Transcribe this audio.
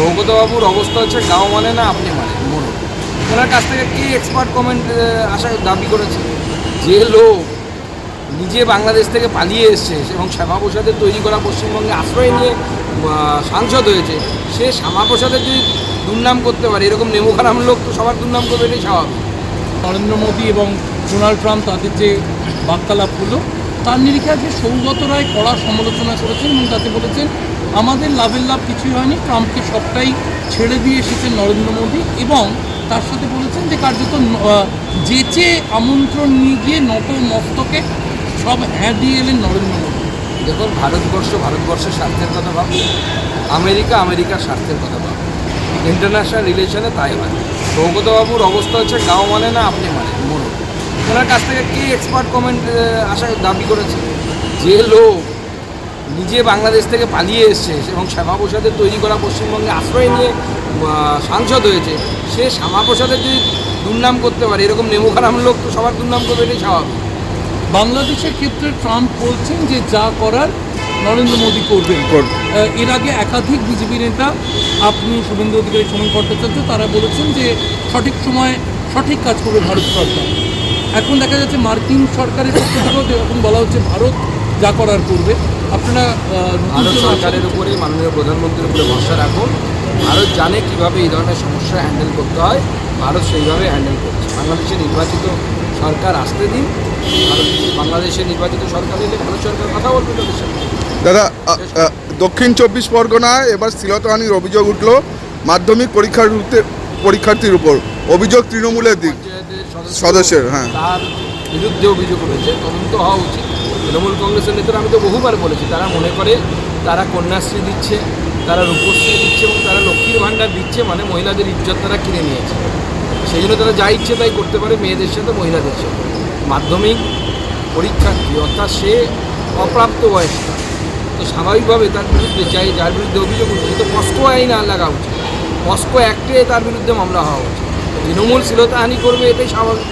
সৌগতবাবুর অবস্থা হচ্ছে গাঁও মানে না আপনি মানে মনে ওনার কাছ থেকে কে এক্সপার্ট কমেন্ট আসা দাবি করেছে যে লোক নিজে বাংলাদেশ থেকে পালিয়ে এসছে এবং শ্যামাপ্রসাদের তৈরি করা পশ্চিমবঙ্গে আশ্রয় নিয়ে সাংসদ হয়েছে, সে শ্যামাপ্রসাদের যদি দুর্নাম করতে পারে, এরকম নেমো খারাপ লোক তো সবার দুর্নাম করবে, এটাই স্বাভাবিক। নরেন্দ্র মোদী এবং ডোনাল্ড ট্রাম্প তাদের যে বার্তালাপ হলো তার নিরিখে আজকে সৌগত রায় কড়া সমালোচনা করেছেন এবং তাতে বলেছেন, আমাদের লাভের লাভ কিছুই হয়নি, ট্রাম্পকে সবটাই ছেড়ে দিয়ে এসেছেন নরেন্দ্র মোদী। এবং তার সাথে বলেছেন যে কার্যত যেচে আমন্ত্রণ নিয়ে গিয়ে নত মস্তকে সব হ্যাঁ দিয়ে এলেন নরেন্দ্র মোদী। দেখুন, ভারতবর্ষ ভারতবর্ষের স্বার্থের কথা ভাববে আমেরিকা আমেরিকার স্বার্থের কথা ভাববে ইন্টারন্যাশনাল রিলেশনে তাই হয়। সৌগতবাবুর অবস্থা হচ্ছে, গাঁও মানে না, আপনি মনে ওনার কাছ থেকে কে এক্সপার্ট কমেন্ট আসা দাবি করেছে? যে লোক নিজে বাংলাদেশ থেকে পালিয়ে এসছে এবং শ্যামাপ্রসাদের তৈরি করা পশ্চিমবঙ্গে আশ্রয় নিয়ে সাংসদ হয়েছে সে শ্যামাপ্রসাদের যদি দুর্নাম করতে পারে এরকম নেমো খারাপ লোক তো সবার দুর্নাম করবে এটাই স্বাভাবিক। বাংলাদেশের ক্ষেত্রে ট্রাম্প বলছেন যে যা করার নরেন্দ্র মোদী করবেন। করবে। এর আগে একাধিক বিজেপি নেতা আপনি শুভেন্দু অধিকারী সময় ভট্টাচার্য তারা বলেছেন যে সঠিক সময় সঠিক কাজ করবে ভারত সরকার। এখন দেখা যাচ্ছে মার্কিন সরকারের পক্ষ থেকেও এখন বলা হচ্ছে ভারত যা করার করবে। আপনারা ভারত সরকারের উপরে মাননীয় প্রধানমন্ত্রীর উপরে ভরসা রাখুন। ভারত জানে কীভাবে এই ধরনের সমস্যা হ্যান্ডেল করতে হয়। ভারত সেইভাবে হ্যান্ডেল করছে। বাংলাদেশে নির্বাচিত সরকার আসতে দিন। ভারত বাংলাদেশের নির্বাচিত সরকার এলে ভারত সরকার কথা বলবে তাদের সাথে। দাদা দক্ষিণ চব্বিশ পরগনায় এবার শ্লীলতাহানির অভিযোগ উঠল মাধ্যমিক পরীক্ষার্থী পরীক্ষার্থীর উপর। অভিযোগ তৃণমূলের দিক। সদস্যের, হ্যাঁ। তার বিরুদ্ধে অভিযোগ রয়েছে তদন্ত হওয়া উচিত। তৃণমূল কংগ্রেসের নেতারা আমি তো বহুবার বলেছি তারা মনে করে তারা কন্যাশ্রী দিচ্ছে তারা রূপশ্রী দিচ্ছে এবং তারা লক্ষ্মীর ভাণ্ডার দিচ্ছে মানে মহিলাদের ইজ্জত তারা কিনে নিয়েছে। সেই জন্য তারা যা ইচ্ছে তাই করতে পারে মেয়েদের সাথে মহিলাদের সাথে। মাধ্যমিক পরীক্ষার্থী অর্থাৎ সে অপ্রাপ্ত বয়স্কা। তো স্বাভাবিকভাবে তার বিরুদ্ধে যাই যার বিরুদ্ধে অভিযোগ উঠছে তো পস্কো আইন আর লাগা উচিত। পস্কো অ্যাক্টে তার বিরুদ্ধে মামলা হওয়া উচিত। তৃণমূল শ্লীলতাহানি করবে এটাই স্বাভাবিক।